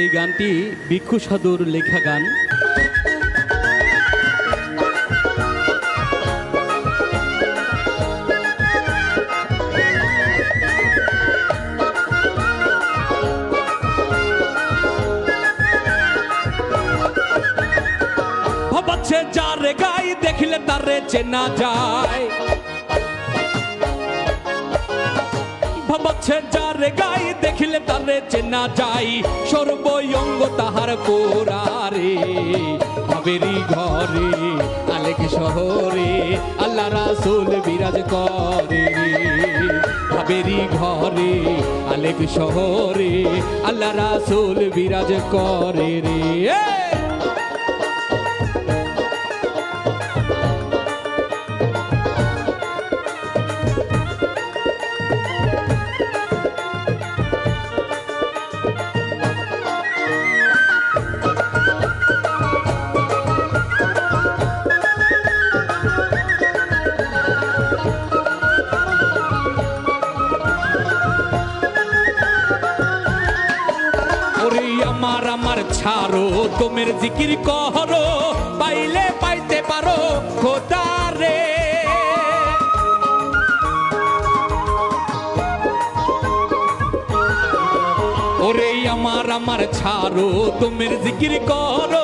এই গানটি ভিক্ষু সাধুর লেখা গান। ভাবাচ্ছে গাই দেখলে তারে চেনা যায়। ভাবাচ্ছে যারে গাই, দেখিলে তারে চেনা যাই। সর্বঙ্গ তাহার কোরারে ভাবেরি ঘরে আলেক শহরে, আল্লাহ রাসুল বিরাজ করে ভাবেরি ঘরে আলেক শহরে, আল্লাহ রাসুল বিরাজ করে রে। ছাড়ো, তোমের জিকির করো, পাইলে পাইতে পারো, খোদা রে। ওরে আমার আমার ছাড়ো, তোমের জিকির করো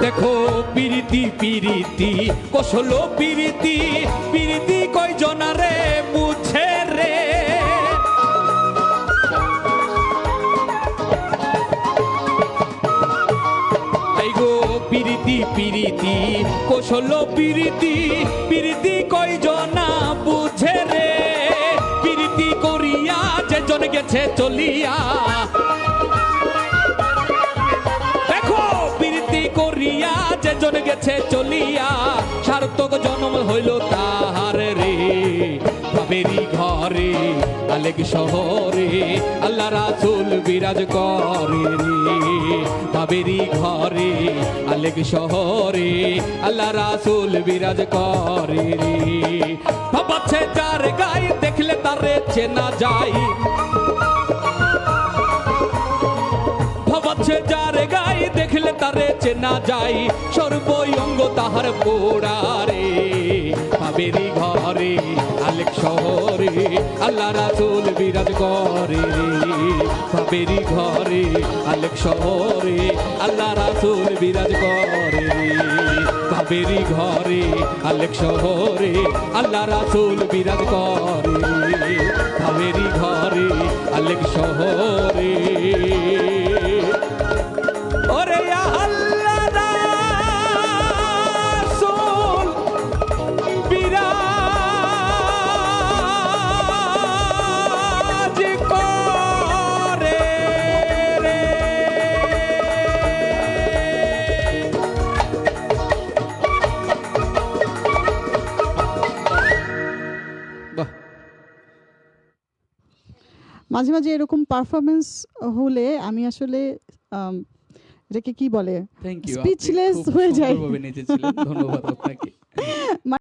দেখো পিরিতি পিরিতি কসল পিরিতি পিরিতি কয় জনারে মুছে রে? পিরিতি পিরিতি কসল পিরিতি পিরিতি কয় জনা বুঝে রে? পিরিতি করিয়া যে জন গেছে চলিয়া করিয়া যে জন গেছে চলিয়া, সার্থক জন্ম হইল তাহার রে। ভাবেরি ঘরে, আলেক শহরে, আল্লাহ রাসুল বিরাজ করে রে। ভাবেরি ঘরে, আলেক শহরে, আল্লাহ রাসুল বিরাজ করে রে। ভাবাচ্ছে যার গায়ে দেখলে তারে চেনা যায়। তারে চেনা যায় সর্বঙ্গ তাহার পোড়ারে। ভাবেরি ঘরে, আলেক শহরে আল্লাহ রাসুল বিরাজ করে ভাবেরি ঘরে, আলেক শহরে আল্লাহ রাসুল বিরাজ করে ভাবেরি ঘরে, আলেক শহরে আল্লাহ রাসুল বিরাজ করে ভাবেরি ঘরে, আলেক শহরে মাঝে মাঝে এরকম পারফরমেন্স হলে আমি আসলে এটাকে কি বলে স্পিচলেস হয়ে যাই। ধন্যবাদ আপনাকে